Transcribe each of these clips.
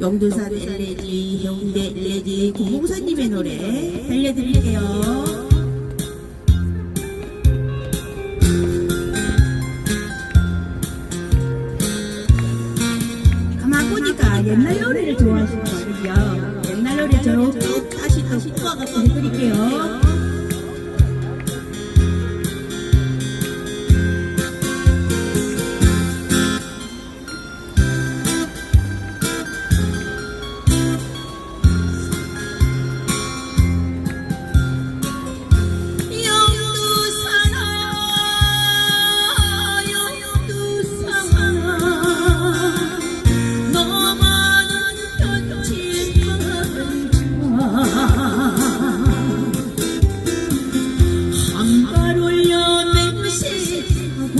영도산 엘레지, 해운대 엘레지, 고봉사님의 노래 들려드릴게요. 가만 보니까 옛날 노래를 좋아하시는 거군요. 옛날 노래 저로 쭉 다시 또 섞어갖고 해드릴게요.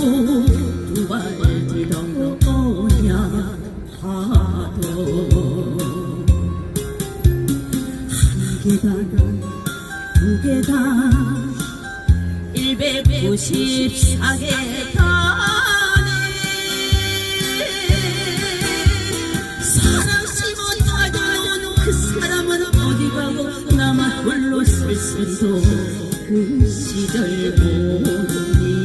두발 들어오냐 하도 한 계단 두 계단 194계단에 사랑시 못하던 그 사람은 어디 가고 나만 홀로 쓸쓸도 그 시절 못 잊어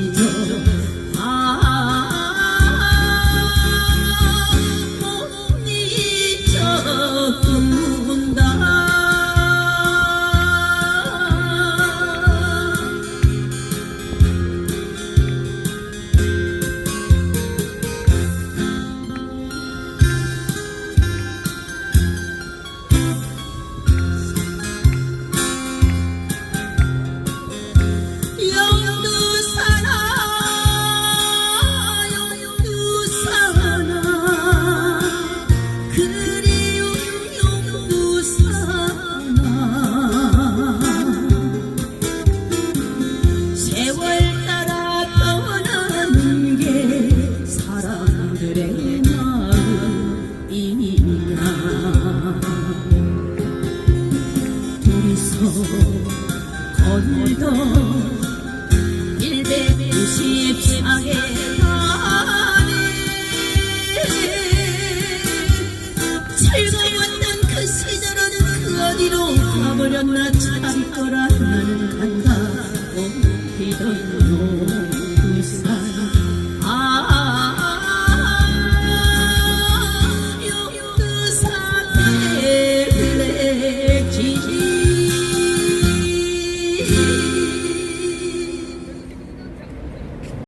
버렸나 참더라 나는 간다. 어, 비던 노